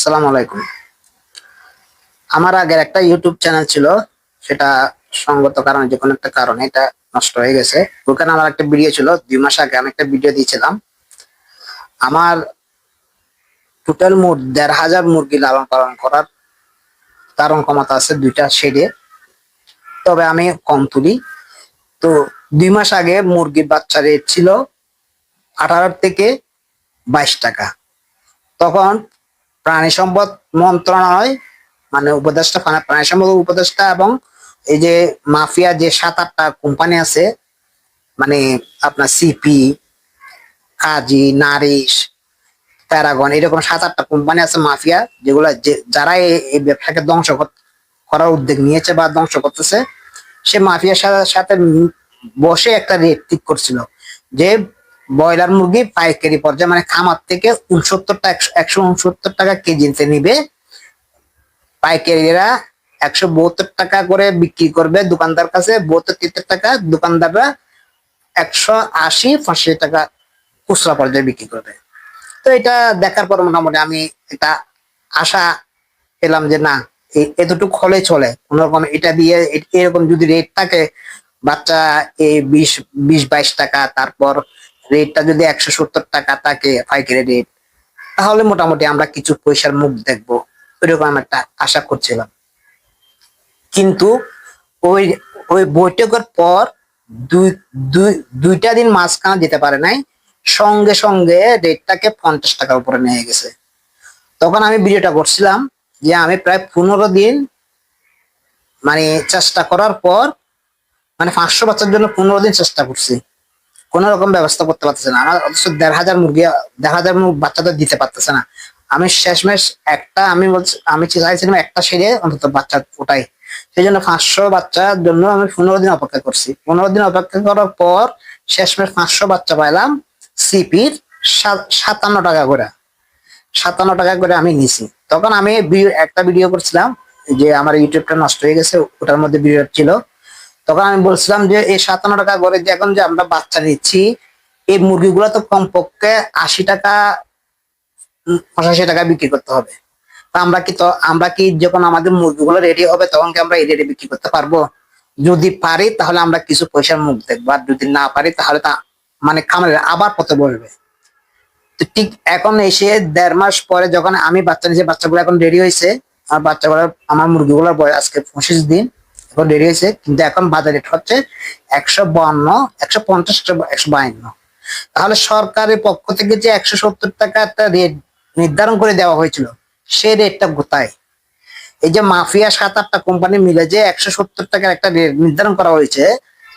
আসসালামু আলাইকুম। আমার আগের একটা ইউটিউব চ্যানেল ছিল, সেটা সঙ্গত কারণে, যে কোনো একটা কারণে এটা নষ্ট হয়ে গেছে। ওখানে আমার একটা ভিডিও ছিল, দুই মাস আগে আমি একটা ভিডিও দিয়েছিলাম। আমার টোটাল মোট দেড় হাজার মুরগি লালন পালন করার কারণ ক্ষমতা আছে দুইটা শেডে তবে আমি কম তুলি। তো দুই মাস আগে মুরগির বাচ্চা রেট ছিল আঠারো থেকে বাইশ টাকা। তখন প্রাণী সম্পদ মন্ত্রণালয় মানে উপদেষ্টা, প্রাণী- সম্পদ উপদেষ্টা এবং এই যে মাফিয়া যে সাত, আটটা কোম্পানি আছে মানে আপনার সিপি কাজী, নারিশ, প্যারাগন, এরকম সাত, আটটা কোম্পানি আছে মাফিয়া, যেগুলো যারা এই- ব্যবসাকে ধ্বংস করার উদ্যোগ নিয়েছে বা ধ্বংস করতেছে, সে মাফিয়ার সাথে বসে একটা রেট ঠিক করছিল যে ব্রয়লার মুরগি পাইকারি পর্যায়ে মানে খামার থেকে উনসত্তর টাকা একশো উনসত্তর টাকা কেজিতে নিবে। পাইকারিরা একশো বহত্তর টাকা করে বিক্রি করবে দোকানদার কাছে। বহত্তর তিহাত্তর টাকা দোকানদাররা একশো আশি, পঁচাশি টাকা খুচরা পর্যায়ে বিক্রি করবে। তো এটা দেখার পর মোটামুটি আমি এটা আশা পেলাম যে না এতটুকু হলে চলে। কোন রকম এটা দিয়ে এরকম যদি রেট থাকে, বাচ্চা এই বিশ বিশ, বাইশ টাকা, তারপর রেটটা যদি একশো সত্তর টাকা থাকে পাইকারি রেট তাহলে মোটামুটি আমরা কিছু পয়সার মুখ দেখব। ওইরকম একটা আশা করছিলাম। কিন্তু ওই ওই বৈঠকের পর দুই দুই, দুইটা দিন মাঝখানে যেতে পারে নাই, সঙ্গে সঙ্গে রেটটাকে পঞ্চাশ টাকার উপরে নিয়ে গেছে। তখন আমি ভিডিওটা করছিলাম যে আমি প্রায় পনেরো দিন মানে চেষ্টা করার পর মানে পাঁচশো বাচ্চার জন্য পনেরো দিন চেষ্টা করছি। কোন রকম ব্যবস্থা করতে পারতেছে না। আমার অথচ দেড় হাজার মুরগি, দেড় হাজার মুরগ বাচ্চাদের দিতে পারতেছে না। আমি শেষমেশ একটা, আমি বলছি, আমি চাইছিলাম একটা সেরে অন্তত বাচ্চা ওটাই সেই জন্য পাঁচশো বাচ্চার জন্য আমি পনেরো দিন অপেক্ষা করছি। পনেরো দিন অপেক্ষা করার পর শেষমেশ পাঁচশো বাচ্চা পাইলাম সিপির সাতান্ন টাকা করে। সাতান্ন টাকা করে আমি নিছি। তখন আমি একটা ভিডিও করছিলাম যে আমার ইউটিউবটা নষ্ট হয়ে গেছে, ওটার মধ্যে ভিডিও ছিল। তখন আমি বলছিলাম যে, এই সাতান্ন টাকা করে যে এখন যে আমরা বাচ্চা নিচ্ছি এই মুরগিগুলো তো কমপক্ষে আশি টাকা পঁচাশি টাকা বিক্রি করতে হবে। আমরা কি তো, আমরা কি যখন আমাদের মুরগিগুলো রেডি হবে, তখন কি আমরা এই রেটে বিক্রি করতে পারব? যদি পারি, তাহলে আমরা কিছু পয়সার মুখ দেখব। আর যদি না পারি, তাহলে তা মানে খামারে আবার পথে বলবে ঠিক এখন এসে দেড় মাস পরে যখন আমি বাচ্চা নিয়েছি, বাচ্চাগুলো এখন রেডি হয়েছে। আমার বাচ্চাগুলো, আমার মুরগিগুলোর বয়স আজকে পঁচিশ দিন। রেডি কিন্তু এখন বাজার রেট হচ্ছে একশো বান্ন একশো পঞ্চাশ, একশো বায়ান্ন তাহলে সরকারের পক্ষ থেকে যে একশো সত্তর টাকা একটা রেট নির্ধারণ করে দেওয়া হয়েছিল, সেই রেটটা কোথায়? এই যে মাফিয়া সাত আটটা কোম্পানি মিলে যে একশো সত্তর টাকার একটা রেট নির্ধারণ করা হয়েছে,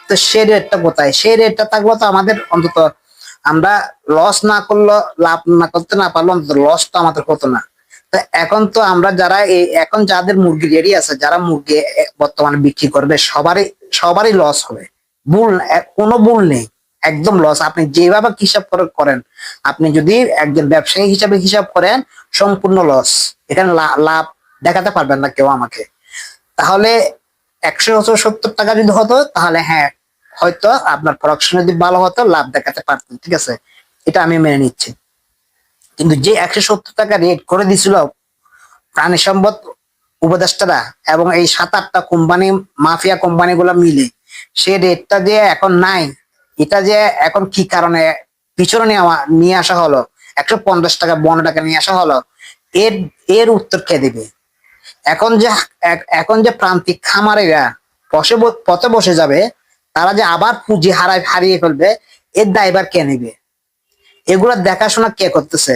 তো সেই রেটটা কোথায়? সেই রেটটা থাকলে তো আমাদের অন্তত আমরা লস না করলে লাভ না করতে না পারলে অন্তত লস তো আমাদের হতো না। এখন তো আমরা যারা এই, এখন যাদের মুরগি রেডি আছে, যারা মুরগি বর্তমানে বিক্রি করবে, সবারই সবারই লস হবে। ভুল কোনো ভুল নেই। একদম লস আপনি যেভাবে হিসাব করে করেন, আপনি যদি একজন ব্যবসায়ী হিসাবে হিসাব করেন, সম্পূর্ণ লস এখানে লাভ দেখাতে পারবেন না কেউ আমাকে। তাহলে একশো সত্তর টাকা যদি হতো, তাহলে হ্যাঁ হয়তো আপনার প্রোডাকশন যদি ভালো হতো, লাভ দেখাতে পারতেন, ঠিক আছে? এটা আমি মেনে নিচ্ছি। কিন্তু যে একশো সত্তর টাকা রেট করে দিছিল প্রাণী সম্পদ উপদেষ্টারা এবং এই সাত আটটা কোম্পানি মাফিয়া কোম্পানি গুলো মিলে, সে রেটটা যে এখন নাই, এটা যে এখন কি কারণে? পিছনে নিয়ে আসা হলো, একশো পঞ্চাশ টাকা, বন টাকা নিয়ে আসা হলো, এর এর উত্তর কে দিবে? এখন যে এখন যে প্রান্তিক খামারেরা পথে বসে যাবে, তারা যে আবার পুঁজি হারায়, হারিয়ে ফেলবে, এর দায়ভার কে নেবে? এগুলো দেখাশোনা কে করতেছে?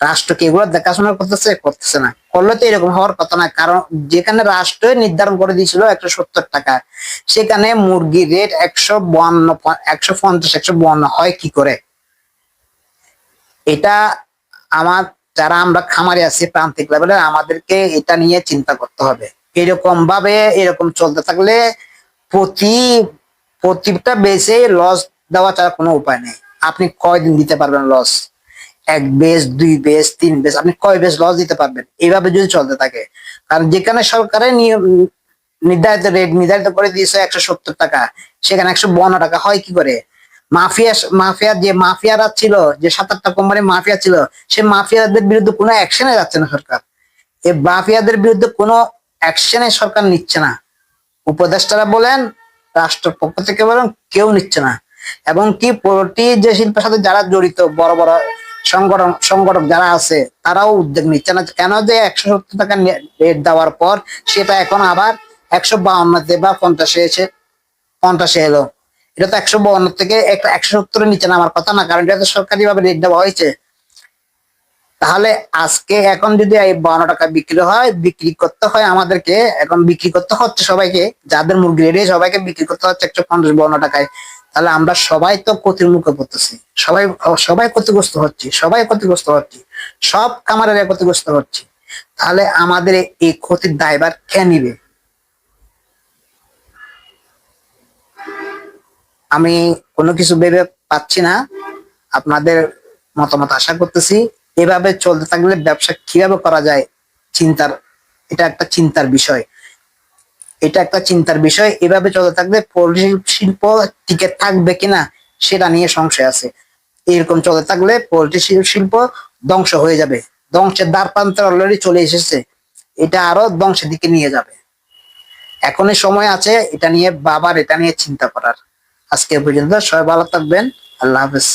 রাষ্ট্র কি এগুলো দেখাশোনা করতেছে? করতেছে না। করলে তো এরকম হওয়ার কথা না, কারণ যেখানে রাষ্ট্র নির্ধারণ করে দিয়েছিল একশো সত্তর টাকা, সেখানে মুরগির রেট একশো বান্ন একশো পঞ্চাশ, একশো বান্ন হয় কি করে? এটা আমার, যারা আমরা খামারে আছি, প্রান্তিক লেভেলে আমাদেরকে এটা নিয়ে চিন্তা করতে হবে। এরকম ভাবে এরকম চলতে থাকলে প্রতি, প্রতিটা বেসে লস দেওয়া ছাড়া কোনো উপায় নেই। আপনি কয়দিন দিতে পারবেন লস এক বেস দুই বেস তিন বেস আপনি কয় বেস লস দিতে পারবেন? এইভাবে যদি চলতে থাকে, কারণ যেখানে সরকারের নিয়ম, নির্ধারিত রেট নির্ধারিত করে দিয়েছে একশো সত্তর টাকা, সেখানে একশো বান্ন টাকা, হয় কি করে? মাফিয়া মাফিয়া যে মাফিয়ারা ছিল, যে সাত আটটা কোম্পানি মাফিয়া ছিল, সে মাফিয়াদের বিরুদ্ধে কোনো অ্যাকশনে যাচ্ছে না সরকার। এই মাফিয়াদের বিরুদ্ধে কোনো অ্যাকশনে সরকার নিচ্ছে না। উপদেষ্টারা বলেন, রাষ্ট্রের পক্ষ থেকে বলেন, কেউ নিচ্ছে না। এবং কি পোলট্রি যে শিল্পের সাথে যারা জড়িত, বড় বড় সংগঠন, সংগঠক যারা আছে, তারাও উদ্যোগ নিচ্ছে। না কেন যে একশো সত্তর টাকা রেট দেওয়ার পর সেটা এখন আবার একশো বাউন্নতে বা পঞ্চাশে এসে, পঞ্চাশে এলো। এটা তো একশো বাউন্ন থেকে একটা একশো সত্তরের নিচে নামার কথা না, কারণ এটা তো সরকারি ভাবে রেট দেওয়া হয়েছে। তাহলে আজকে এখন যদি এই বাউন্ন টাকা বিক্রি হয়, বিক্রি করতে হয় আমাদেরকে, এখন বিক্রি করতে হচ্ছে সবাইকে, যাদের মুরগি রেডি সবাইকে বিক্রি করতে হচ্ছে একশো পঞ্চাশ বাউন্ন টাকায়। তাহলে আমরা সবাই তো ক্ষতির মুখে পড়তেছি। সবাই সবাই ক্ষতিগ্রস্ত হচ্ছে, সবাই ক্ষতিগ্রস্ত হচ্ছে, সব কামারের ক্ষতিগ্রস্ত হচ্ছে। তাহলে আমাদের এই ক্ষতির দায়ভার কে নিবে? আমি কোনো কিছু ভেবে পাচ্ছি না। আপনাদের মতামত আশা করতেছি। এভাবে চলতে থাকলে ব্যবসা কীভাবে করা যায়, চিন্তার, এটা একটা চিন্তার বিষয়। এটা একটা চিন্তার বিষয়। এভাবে চলতে থাকলে শিল্প টিকে থাকবে কিনা সেটা নিয়ে সংশয় আছে। এরকম চলতে থাকলে পোল্ট্রি শিল্প ধ্বংস হয়ে যাবে। ধ্বংসের দ্বার অলরেডি চলে এসেছে। এটা আরও ধ্বংসের দিকে নিয়ে যাবে। এখনই সময় আছে এটা নিয়ে বাবার এটা নিয়ে চিন্তা করার। আজকে পর্যন্ত সবাই ভালো থাকবেন। আল্লাহ হাফেজ।